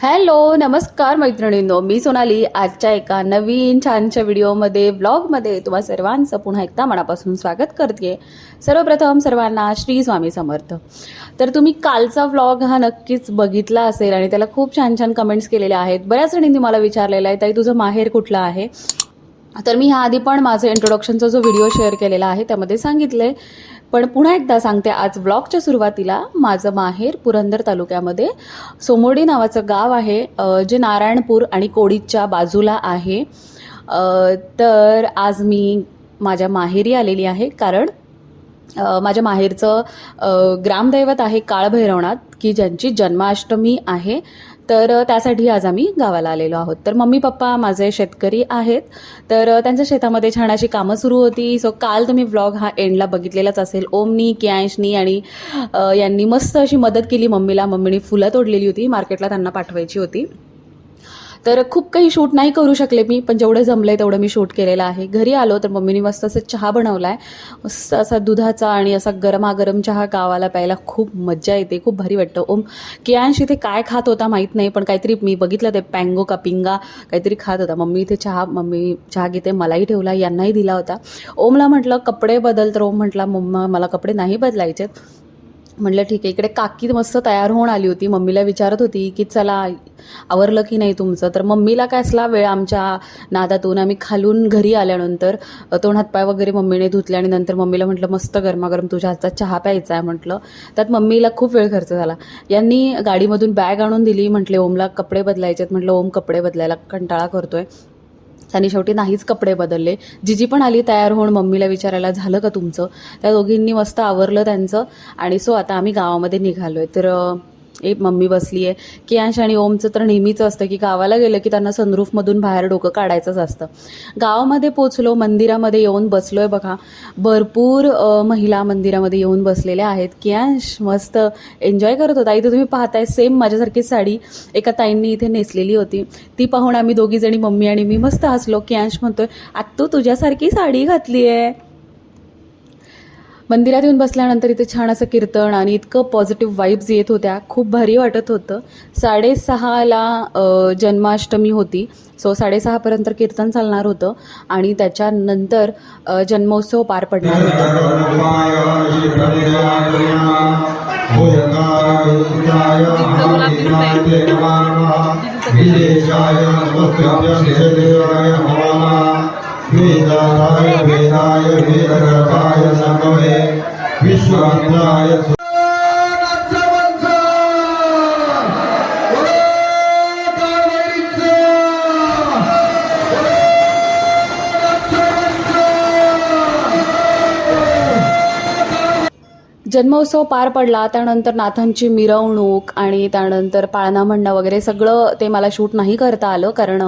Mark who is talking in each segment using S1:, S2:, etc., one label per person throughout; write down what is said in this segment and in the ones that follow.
S1: Hello नमस्कार मैत्रिणींनो मी सोनाली. आजच्या एका नवीन छानच्या व्हिडिओमध्ये ब्लॉगमध्ये तुम्हा सर्वांचं पुन्हा एकदा मनापासून स्वागत करते. सर्वप्रथम सर्वांना श्री स्वामी समर्थ. तर तुम्ही कालचा व्लॉग हा नक्कीच बघितला असेल आणि त्याला खूप छान छान कमेंट्स केलेले आहेत. बऱ्याच जणींनी मला विचारलेलं आहे ताई तुझं माहेर कुठलं आहे? तर मी ह्या आधी पण माझं इंट्रोडक्शनचा जो व्हिडिओ शेअर केलेला आहे त्यामध्ये सांगितले पण पुन्हा एकदा सांगते आज ब्लॉगच्या सुरुवातीला माझं माहेर पुरंदर तालुक्यामध्ये सोमोडी नावाचं गाव आहे जे नारायणपूर आणि कोडीच्या बाजूला आहे. तर आज मी माझ्या माहेरी आलेली आहे कारण माझ्या माहेरचं ग्रामदैवत आहे काळभैरवनाथ की ज्यांची जन्माष्टमी आहे. तर त्यासाठी आज आम्ही गावाला आलेलो आहोत. तर मम्मी पप्पा माझे शेतकरी आहेत. तर त्यांच्या शेतामध्ये छान अशी कामं सुरू होती. सो काल तुम्ही व्लॉग हा एंडला बघितलेलाच असेल. ओमनी कियांशनी आणि यांनी मस्त अशी मदत केली मम्मीला. मम्मीने फुलं तोडलेली होती. मार्केटला त्यांना पाठवायची होती. तर खूप काही शूट नाही करू शकले मी पण जेवढं जमलं आहे तेवढं मी शूट केलेलं आहे. घरी आलो तर मम्मीने मस्त असं चहा बनवला आहे मस्त असा दुधाचा आणि असा गरमागरम चहा गावाला प्यायला खूप मज्जा येते खूप भारी वाटतं. ओम कियांश इथे काय खात होता माहीत नाही पण काहीतरी मी बघितलं ते पँगो का पिंगा काहीतरी खात होता. मम्मी इथे चहा मम्मी चहा घेते मलाही ठेवला यांनाही दिला होता. ओमला म्हटलं कपडे बदल. तर ओम म्हटला मम्मा मला कपडे नाही बदलायचेत. म्हटलं ठीक आहे इकडे काकी मस्त तयार होऊन आली होती. मम्मीला विचारत होती की चला आवरलं की नाही तुमचं? तर मम्मीला काय असला वेळ आमच्या नादातून आम्ही खालून घरी आल्यानंतर तोंड हातपाय वगैरे मम्मीने धुतले आणि नंतर मम्मीला म्हटलं मस्त गरमागरम तुझ्या हातचा चहा प्यायचा आहे म्हटलं. त्यात मम्मीला खूप वेळ खर्च झाला. यांनी गाडीमधून बॅग आणून दिली म्हटले ओमला कपडे बदलायचे आहेत म्हटलं ओम कपडे बदलायला कंटाळा करतोय. त्यांनी शेवटी नाहीच कपडे बदलले. जिजी पण आली तयार होऊन मम्मीला विचारायला झालं का तुमचं? त्या दोघींनी मस्त आवरलं त्यांचं. आणि सो आता आम्ही गावामध्ये निघालो आहे तर ए एक मम्मी बसली आहे. कियांश आणि ओमचं तर नेहमीच असतं की गावाला गेलं की त्यांना सनरूफमधून बाहेर डोकं काढायचंच असतं. गावामध्ये पोचलो मंदिरामध्ये येऊन बसलो आहे बघा. भरपूर महिला मंदिरामध्ये येऊन बसलेल्या आहेत. कियांश मस्त एन्जॉय करत होता. इथे तुम्ही पाहताय सेम माझ्यासारखी साडी एका ताईंनी इथे नेसलेली होती. ती पाहून आम्ही दोघी जणी मम्मी आणि मी मस्त हसलो. कियांश म्हणतोय आत्तू तुझ्यासारखी साडी घातली आहे मंदिरात येऊन बसल्यानंतर इथे छान असं कीर्तन आणि इतकं पॉझिटिव्ह वाईब्स येत होत्या. खूप भारी वाटत होतं. साडेसहाला जन्माष्टमी होती. सो साडेसहापर्यंत कीर्तन चालणार होतं आणि त्याच्यानंतर जन्मोत्सव पार पडणार होता.
S2: वेदाय वेदाय वेदगताय समवे विश्वाय
S1: जन्मोत्सव पार पडला त्यानंतर नाथांची मिरवणूक आणि त्यानंतर पाळणा म्हणणं वगैरे सगळं ते मला शूट नाही करता आलं कारण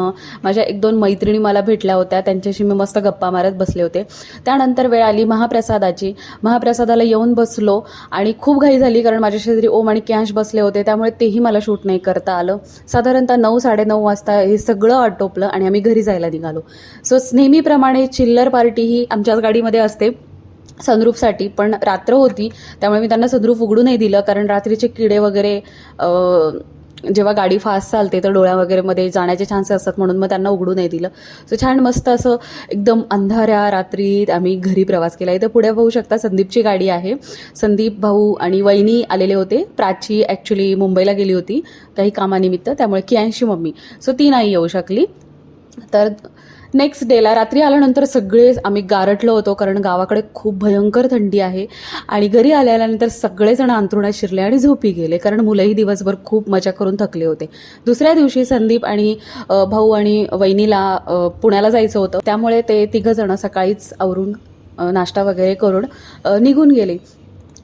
S1: माझ्या एक दोन मैत्रिणी मला भेटल्या होत्या त्यांच्याशी मी मस्त गप्पा मारत बसले होते. त्यानंतर वेळ आली महाप्रसादाची. महाप्रसादाला येऊन बसलो आणि खूप घाई झाली कारण माझ्या शेजारी ओम आणि कॅश बसले होते त्यामुळे तेही मला शूट नाही करता आलं. साधारणतः नऊ साडेनऊ वाजता हे सगळं आटोपलं आणि आम्ही घरी जायला निघालो. सो नेहमीप्रमाणे चिल्लर पार्टी ही आमच्याच गाडीमध्ये असते. सनरूफसाठी पण रात्र होती त्यामुळे मी त्यांना सनरूफ उघडू नाही दिलं कारण रात्रीचे किडे वगैरे जेव्हा गाडी फास्ट चालते तर डोळ्या वगैरेमध्ये जाण्याचे चान्सेस असतात म्हणून मग त्यांना उघडू नाही दिलं. सो छान मस्त असं एकदम अंधाऱ्या रात्रीत आम्ही घरी प्रवास केला. इथं पुढे पाहू शकता संदीपची गाडी आहे. संदीप भाऊ आणि वहिनी आलेले होते. प्राची ॲक्च्युली मुंबईला गेली होती काही कामानिमित्त त्यामुळे कियांशी मम्मी. सो ती नाही येऊ शकली. तर नेक्स्ट डेला रात्री आल्यानंतर सगळे आम्ही गारटलो होतो कारण गावाकडे खूप भयंकर थंडी आहे. आणि घरी आल्यानंतर सगळेजण अंथरुणात शिरले आणि झोपी गेले कारण मुलंही दिवसभर खूप मजा करून थकले होते. दुसऱ्या दिवशी संदीप आणि भाऊ आणि वहिनीला पुण्याला जायचं होतं. त्यामुळे ते तिघंजणं सकाळीच आवरून नाश्ता वगैरे करून निघून गेले.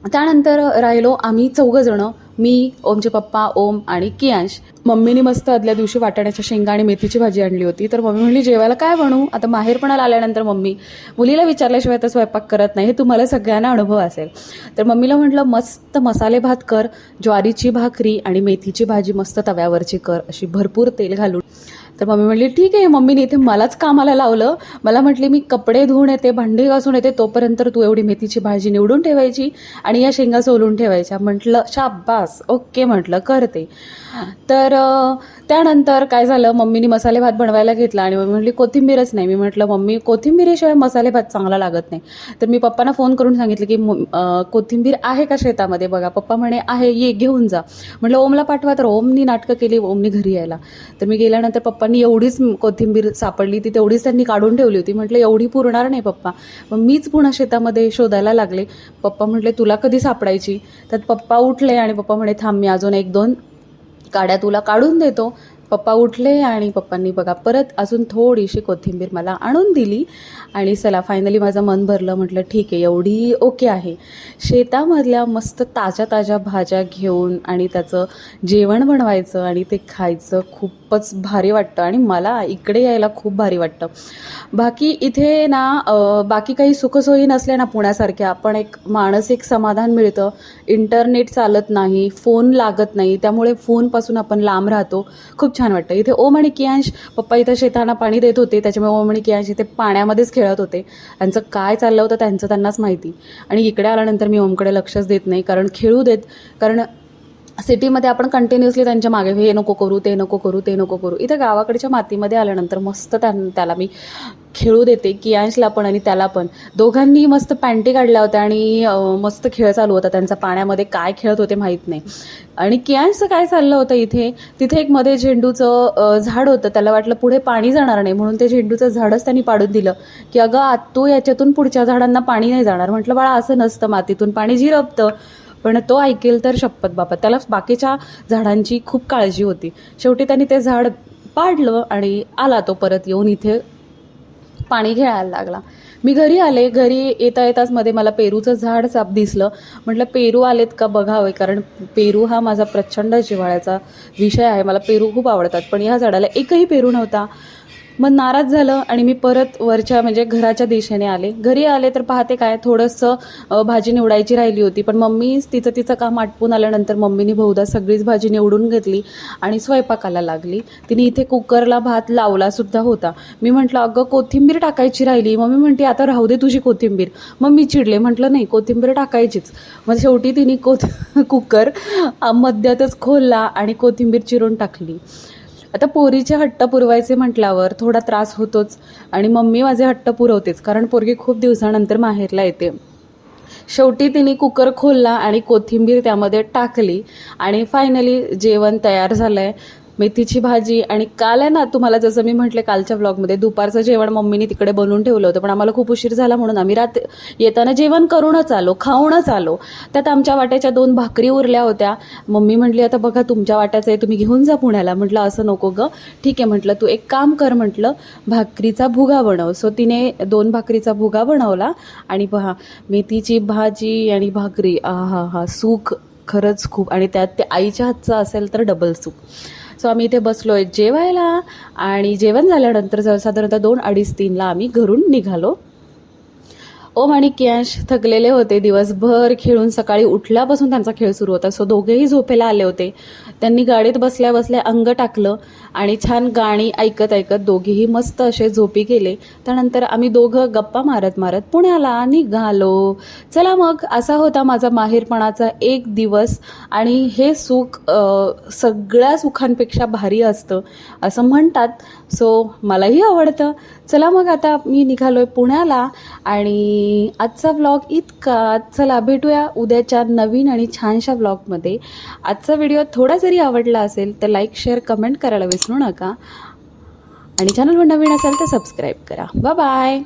S1: त्यानंतर राहिलो आम्ही चौघंजणं. मी ओमचे पप्पा ओम आणि कियांश मम्मीने मस्त आदल्या दिवशी वाटाण्याच्या शेंगा आणि मेथीची भाजी आणली होती. तर मम्मी म्हणली जेवायला काय बनवू आता माहेरपणाला आल्यानंतर मम्मी मुलीला विचारल्याशिवाय तर स्वयंपाक करत नाही. हे तुम्हाला सगळ्यांना अनुभव असेल. तर मम्मीला म्हटलं मस्त मसाले भात कर ज्वारीची भाकरी आणि मेथीची भाजी मस्त तव्यावरची कर अशी भरपूर तेल घालून तर मम्मी म्हटली ठीक आहे मम्मीने इथे मलाच कामाला लावलं. मला म्हटली मी कपडे धुवून येते भांडी घासून येते तोपर्यंत तू एवढी मेथीची भाजी निवडून ठेवायची आणि या शेंगा सोलून ठेवायच्या. म्हटलं शाब्बास ओके म्हटलं करते. तर त्यानंतर काय झालं मम्मीने मसाले भात बनवायला घेतला आणि मम्मी म्हटली कोथिंबीरच नाही. मी म्हटलं मम्मी कोथिंबीरीशिवाय मसाले भात चांगला लागत नाही. तर मी पप्पांना फोन करून सांगितलं की कोथिंबीर आहे का शेतामध्ये बघा. पप्पा म्हणे आहे ये घेऊन जा. म्हटलं ओमला पाठवा. तर ओमनी नाटकं केली ओमनी घरी यायला. तर मी गेल्यानंतर पप्पा पप्पांनी एवढीच कोथिंबीर सापडली ती तेवढीच त्यांनी काढून ठेवली होती. म्हटलं एवढी पुरणार नाही पप्पा. मग मीच पुन्हा शेतामध्ये शोधायला लागले. पप्पा म्हटले तुला कधी सापडायची? तर पप्पा उठले आणि पप्पा म्हणे थांब मी अजून एक दोन काड्या तुला काढून देतो. पप्पा उठले आणि पप्पांनी बघा परत अजून थोडीशी कोथिंबीर मला आणून दिली. आणि चला फायनली माझं मन भरलं म्हटलं ठीक आहे एवढी ओके आहे. शेतामधल्या मस्त ताज्या ताज्या भाज्या घेऊन आणि त्याचं जेवण बनवायचं आणि ते खायचं खूपच भारी वाटतं आणि मला इकडे यायला खूप भारी वाटतं. बाकी इथे ना बाकी काही सुखसोयी नसल्या ना पुण्यासारख्या पण एक मानसिक समाधान मिळतं. इंटरनेट चालत नाही फोन लागत नाही त्यामुळे फोनपासून आपण लांब राहतो. खूप छान वाटतं. इथे ओम आणि कियांश पप्पा इथं शेतांना पाणी देत होते त्याच्यामुळे ओम आणि कियांश इथे पाण्यामध्येच खेळत होते. त्यांचं काय चाललं होतं त्यांचं त्यांनाच माहिती. आणि इकडे आल्यानंतर मी ओमकडे लक्षच देत नाही कारण खेळू देत कारण सिटीमध्ये आपण कंटिन्युअसली त्यांच्या मागे हे नको करू ते नको करू ते नको करू. इथं गावाकडच्या मातीमध्ये आल्यानंतर मस्त त्यां त्याला मी खेळू देते कियांशला पण आणि त्याला पण. दोघांनी मस्त पॅन्टी काढल्या होत्या आणि मस्त खेळ चालू होता त्यांचा. पाण्यामध्ये काय खेळत होते माहीत नाही. आणि कियांशचं काय चाललं होतं इथे? तिथे एक मध्ये झेंडूचं झाड होतं. त्याला वाटलं पुढे पाणी जाणार नाही. म्हणून ते झेंडूचं झाडच त्यांनी पाडून दिलं. की अगं आत्तू याच्यातून पुढच्या झाडांना पाणी नाही जाणार. म्हटलं बाळा असं नसतं मातीतून. पाणी झिरपतं पण तो ऐकेल तर शपथ बाबा त्याला बाकीच्या झाडांची खूप काळजी होती. शेवटी त्यांनी ते झाड पाडलं आणि आला तो परत येऊन इथे पाणी घ्यायला लागला. मी घरी आले घरी येता येताच मध्ये मला पेरूचं झाड साप दिसलं. म्हटलं पेरू आलेत का बघावे? कारण पेरू हा माझा प्रचंड जिव्हाळ्याचा विषय आहे. मला पेरू खूप आवडतात. पण या झाडाला एकही पेरू नव्हता. मग नाराज झालं आणि मी परत वरच्या म्हणजे घराच्या दिशेने आले. घरी आले तर पाहते काय थोडंसं भाजी निवडायची राहिली होती. पण मम्मी तिचं तिचं काम आटपून आल्यानंतर मम्मीने बहुधा सगळीच भाजी निवडून घेतली आणि स्वयंपाकाला लागली. तिने इथे कुकरला भात लावला सुद्धा होता. मी म्हटलं अगं कोथिंबीर टाकायची राहिली. मम्मी म्हणते आता राहू दे तुझी कोथिंबीर. मग मी चिडले. म्हटलं नाही कोथिंबीर टाकायचीच. मग शेवटी तिने कोथ कुकर मध्यातच खोलला आणि कोथिंबीर चिरून टाकली. आता पोरीचे हट्ट पुरवायचे म्हटल्यावर थोडा त्रास होतोच. आणि मम्मी माझे हट्ट पुरवतेच कारण पोरगी खूप दिवसानंतर माहेरला येते. शेवटी तिने कुकर खोलला आणि कोथिंबीर त्यामध्ये टाकली आणि फायनली जेवण तयार झालं आहे मेथीची भाजी आणि काल आहे ना तुम्हाला जसं मी म्हटले कालच्या ब्लॉगमध्ये दुपारचं जेवण मम्मीने तिकडे बनवून ठेवलं होतं पण आम्हाला खूप उशीर झाला म्हणून आम्ही रात येताना जेवण करूनच आलो खाऊनच आलो. त्यात आमच्या वाट्याच्या दोन भाकरी उरल्या होत्या. मम्मी म्हटली आता बघा तुमच्या वाट्याचं आहे तुम्ही घेऊन जा पुण्याला. म्हटलं असं नको गं. ठीक आहे म्हटलं तू एक काम कर म्हटलं भाकरीचा भुगा बनव. सो तिने दोन भाकरीचा भुगा बनवला आणि पहा मेथीची भाजी आणि भाकरी आ हा हा सुख खरंच खूप. आणि त्यात ते आईच्या हातचं असेल तर डबल सूप सो आम्ही इथे बसलो आहे जेवायला आणि जेवण झाल्यानंतर साधारणतः दोन अडीच तीनला आम्ही घरून निघालो. ओम आणि कियांश थकलेले होते. दिवसभर खेळून सकाळी उठल्यापासून त्यांचा खेळ सुरू होता. सो दोघेही झोपेला आले होते. त्यांनी गाडीत बसल्या बसल्या अंग टाकलं आणि छान गाणी ऐकत ऐकत दोघेही मस्त असे झोपी गेले. त्यानंतर आम्ही दोघं गप्पा मारत मारत पुण्याला निघालो. चला मग असा होता माझा माहेरपणाचा एक दिवस आणि हे सुख सगळ्या सुखांपेक्षा भारी असतं असं म्हणतात. सो मलाही आवडतं. चला मग आता मी निघालोय पुण्याला आणि आजचा व्लॉग इतका चला भेटूया उद्याच्या नवीन आणि छानशा व्लॉगमध्ये आजचा व्हिडिओ थोडा जरी आवडला असेल तर लाईक शेअर कमेंट करायला विसरू नका. आणि चॅनलवर नवीन असेल तर सबस्क्राईब करा. बाय